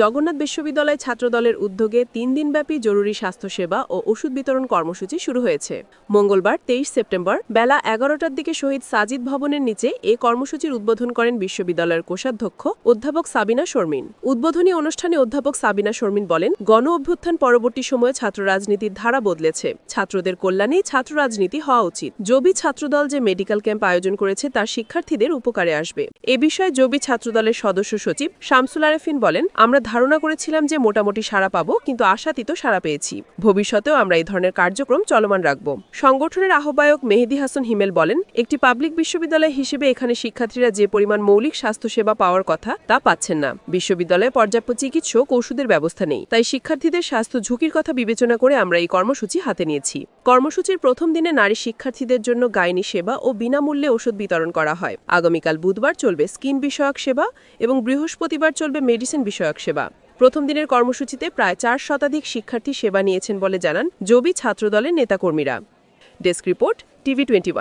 জগন্নাথ বিশ্ববিদ্যালয় ছাত্রদলের উদ্যোগে তিন দিনব্যাপী জরুরি স্বাস্থ্যসেবা ও ওষুধ বিতরণ কর্মসূচি শুরু হয়েছে। মঙ্গলবার, তেইশ সেপ্টেম্বর, বেলা এগারোটার দিকে শহীদ সাজিদ ভবনের নিচে এ কর্মসূচির উদ্বোধন করেন বিশ্ববিদ্যালয়ের কোষাধ্যক্ষ অধ্যাপক সাবিনা শর্মিন। উদ্বোধনী অনুষ্ঠানে অধ্যাপক সাবিনা শর্মিন বলেন, গণ অভ্যুত্থান পরবর্তী সময়ে ছাত্র রাজনীতির ধারা বদলেছে। ছাত্রদের কল্যাণেই ছাত্র রাজনীতি হওয়া উচিত। জবি ছাত্রদল যে মেডিকেল ক্যাম্প আয়োজন করেছে তা শিক্ষার্থীদের উপকারে আসবে। এ বিষয়ে জবি ছাত্রদলের সদস্য সচিব শামসুল আরেফিন বলেন, আমরা ধারণা করেছিলাম যে মোটামুটি সাড়া পাবো, কিন্তু আশাতীত সাড়া পেয়েছি। ভবিষ্যতেও আমরা এই ধরনের কার্যক্রম চলমান রাখব। সংগঠনের আহ্বায়ক মেহেদি হাসান হিমেল বলেন, একটি পাবলিক বিশ্ববিদ্যালয় হিসেবে এখানে শিক্ষার্থীরা যে পরিমাণ মৌলিক স্বাস্থ্যসেবা পাওয়ার কথা তা পাচ্ছেন না। বিশ্ববিদ্যালয়ে পর্যাপ্ত চিকিৎসক ওষুধের ব্যবস্থা নেই। তাই শিক্ষার্থীদের স্বাস্থ্য ঝুঁকির কথা বিবেচনা করে আমরা এই কর্মসূচি হাতে নিয়েছি। কর্মসূচির প্রথম দিনে নারী শিক্ষার্থীদের জন্য গাইনি সেবা ও বিনামূল্যে ওষুধ বিতরণ করা হয়। আগামীকাল বুধবার চলবে স্কিন বিষয়ক সেবা এবং বৃহস্পতিবার চলবে মেডিসিন বিষয়ক সেবা। প্রথম দিনের কর্মসূচিতে প্রায় চার শতাধিক শিক্ষার্থী সেবা নিয়েছেন বলে জানান জবি ছাত্রদলের নেতাকর্মীরা। Desk report TV twenty